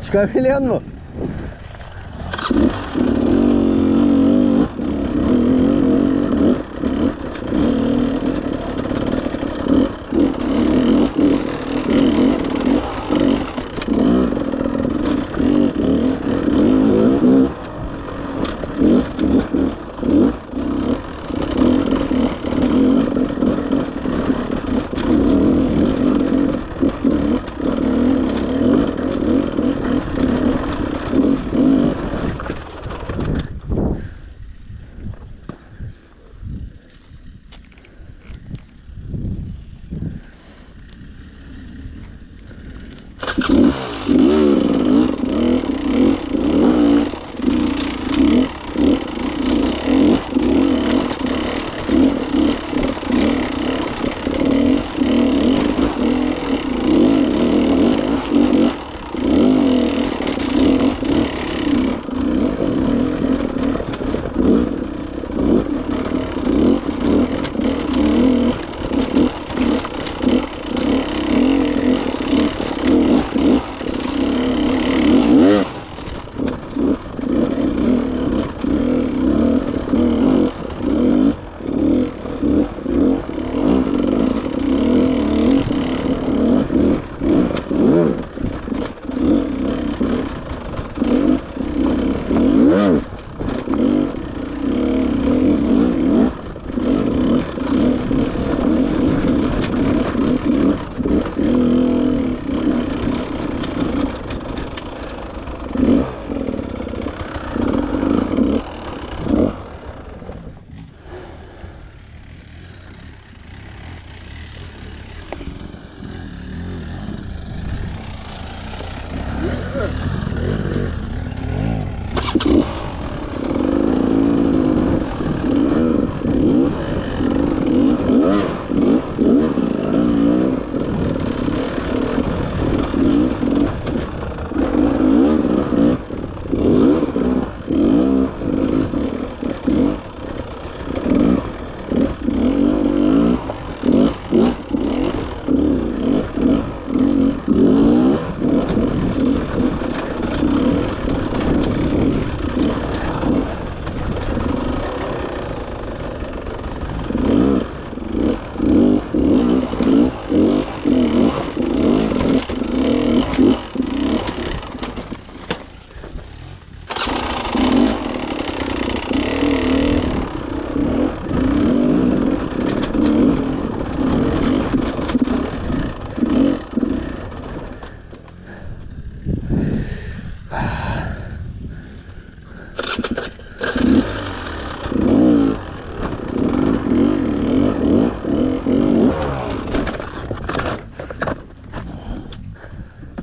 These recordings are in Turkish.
Çıkabilen mi?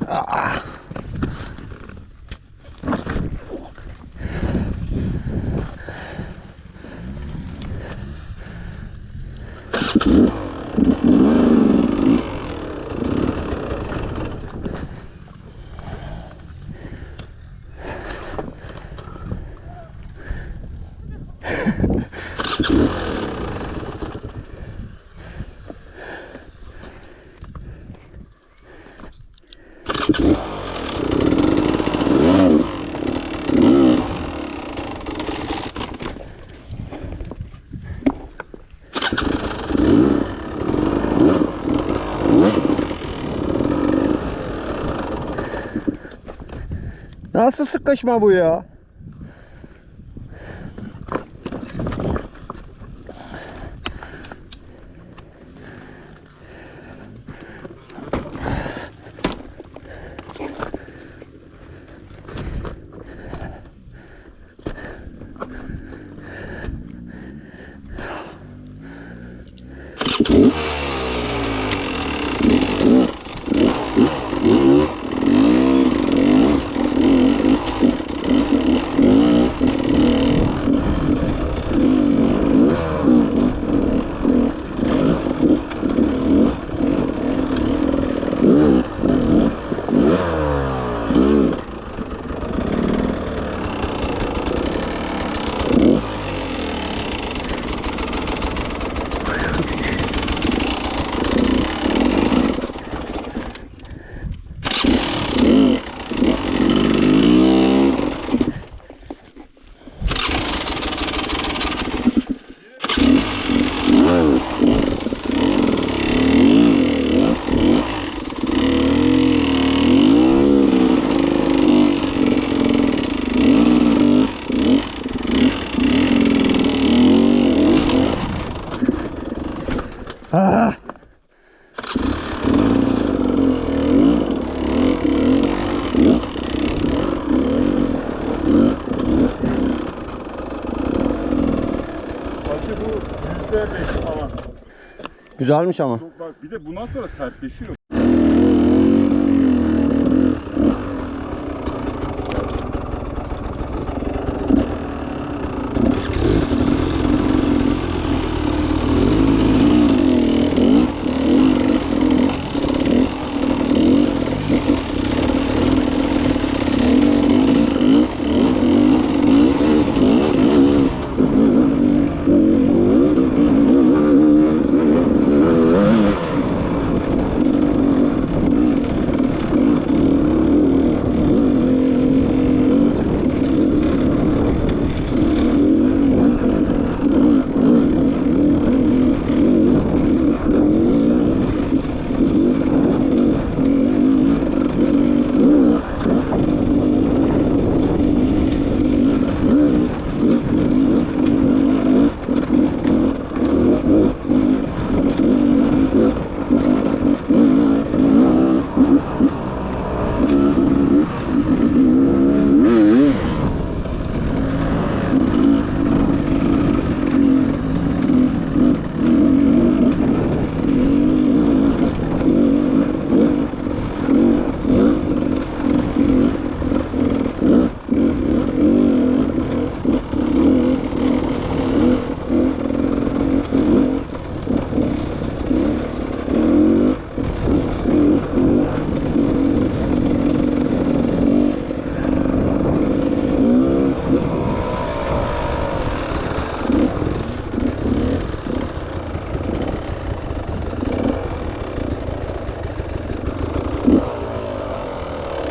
Mu? Nasıl sıklaşma bu ya? Ooh. V5 falan. Güzelmiş ama. Çok bak bir de bundan sonra sertleşiyor.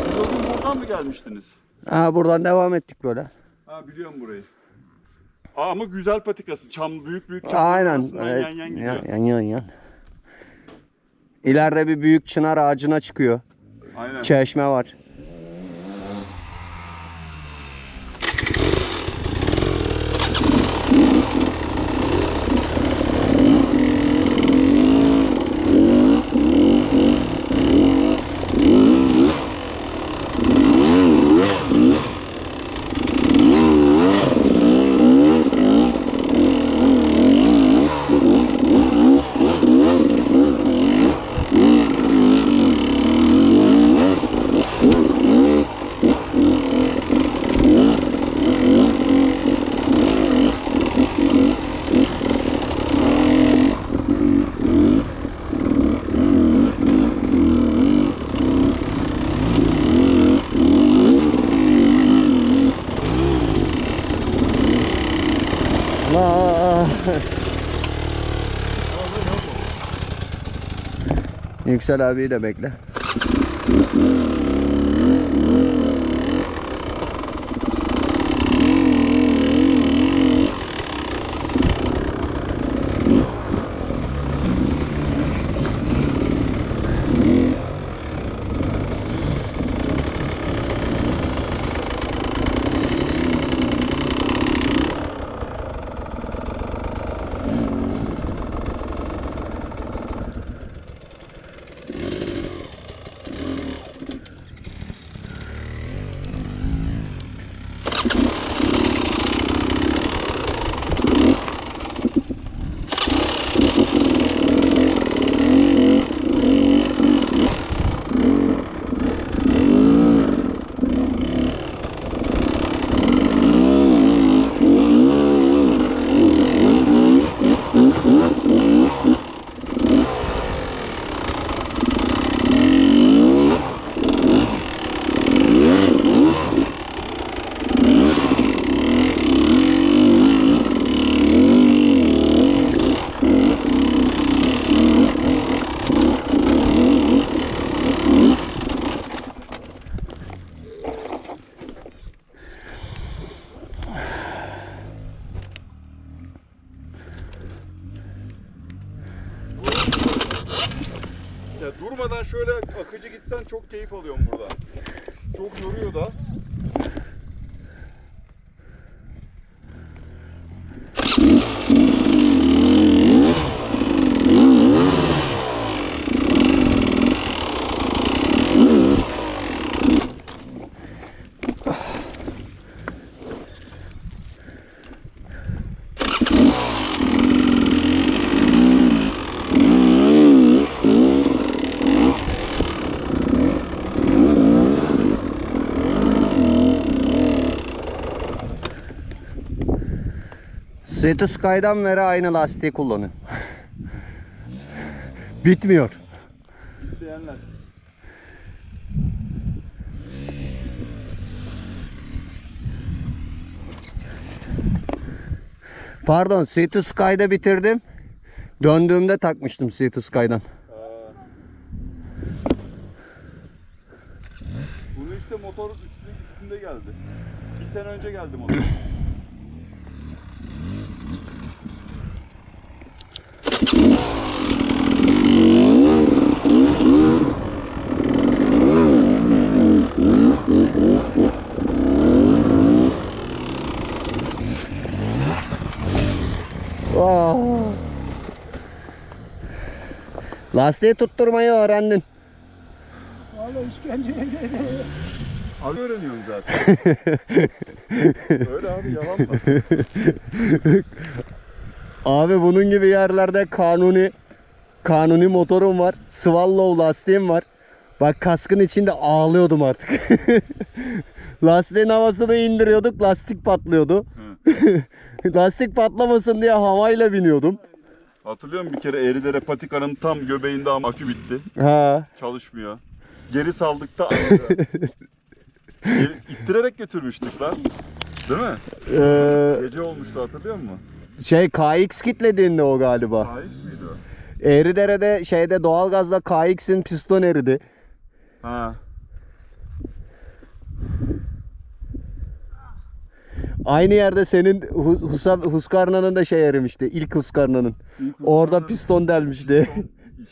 Siz o gün buradan mı gelmiştiniz? Ha, buradan devam ettik böyle. Ha biliyorum burayı. Aa, ama güzel patikası. Çam büyük büyük çam Aynen. Evet. yan yan gidiyor. Yan yan yan. yan. İleride bir büyük çınar ağacına çıkıyor. Aynen. Çeşme var. Yüksel abiyi de bekle. Durmadan şöyle akıcı gitsen çok keyif alıyorum burada. Çok yoruyor da. City Sky'dan beri aynı lastiği kullanıyorum. Bitmiyor. İsteyenler. Pardon City Sky'da bitirdim. Döndüğümde takmıştım City Sky'dan. Aa. Bunu işte motor üstünde, üstünde geldi. Bir sene önce geldi motor. Aa. Lastiği tutturmayı öğrendin. Valla işkenceye geldi. Abi öğreniyorsun zaten. Öyle abi yalan mı? Abi bunun gibi yerlerde kanuni kanuni motorum var. Swallow lastiğim var. Bak kaskın içinde ağlıyordum artık. Lastiğin havasını indiriyorduk, lastik patlıyordu. lastik patlamasın diye havayla biniyordum. Hatırlıyor musun bir kere Eridere patikanın tam göbeğinde ama akü bitti. Ha. Çalışmıyor. Geri saldık da Geri, ittirerek götürmüştük lan. Değil mi? Ee, Gece olmuştu hatırlıyor musun? şey KX kitlediğinde o galiba. KX miydi o? Eğridere'de şeyde doğalgazla KX'in piston eridi. Ha. Aynı yerde senin Hu- Husa, Husqvarna'nın da şey erimişti. İlk Husqvarna'nın. İlk Orada piston delmişti.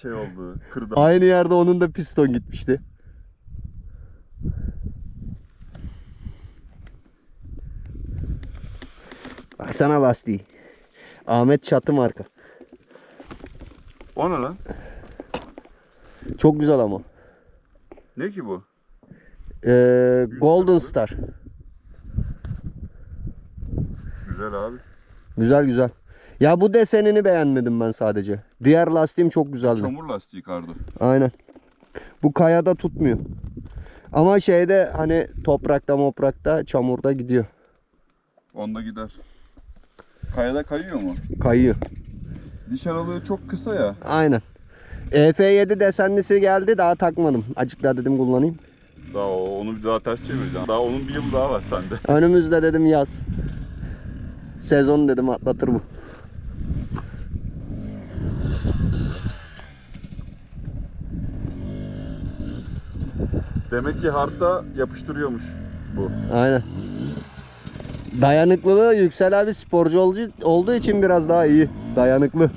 şey oldu. Kırdı. Aynı yerde onun da piston gitmişti. Baksana lastiği. Ahmet Çatı marka. O ne lan? Çok güzel ama. Ne ki bu? Ee, Golden Star. Güzel abi. Güzel güzel. Ya bu desenini beğenmedim ben sadece. Diğer lastiğim çok güzeldi. Çamur lastiği kardo. Aynen. Bu kayada tutmuyor. Ama şeyde hani toprakta moprakta çamurda gidiyor. Onda gider. Kayada kayıyor mu? Kayıyor. Diş aralığı çok kısa ya. Aynen. EF7 desenlisi geldi daha takmadım. Daha dedim kullanayım. Daha onu bir daha ters çevireceğim. Daha onun bir yıl daha var sende. Önümüzde dedim yaz. Sezon dedim atlatır bu. Demek ki hardta yapıştırıyormuş bu. Aynen. Dayanıklılığı Yüksel abi sporcu olduğu, olduğu için biraz daha iyi. Dayanıklı.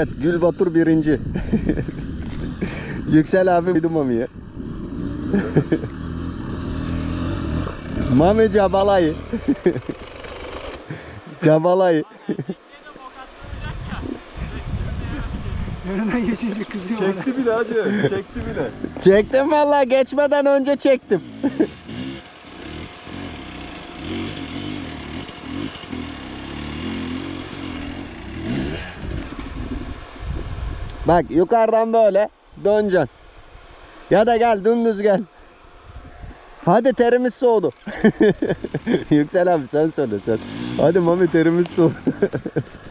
Evet Gül Batur birinci. Yüksel abi bir Mami'ye. Mami Cabalayı. Cabalayı. Yanından geçince kızıyor bana. Çekti bile hacı. Çekti bile. Çektim valla geçmeden önce çektim. Bak yukarıdan böyle döneceksin. Ya da gel dümdüz gel. Hadi terimiz soğudu. Yüksel abi sen söyle sen. Hadi mami terimiz soğudu.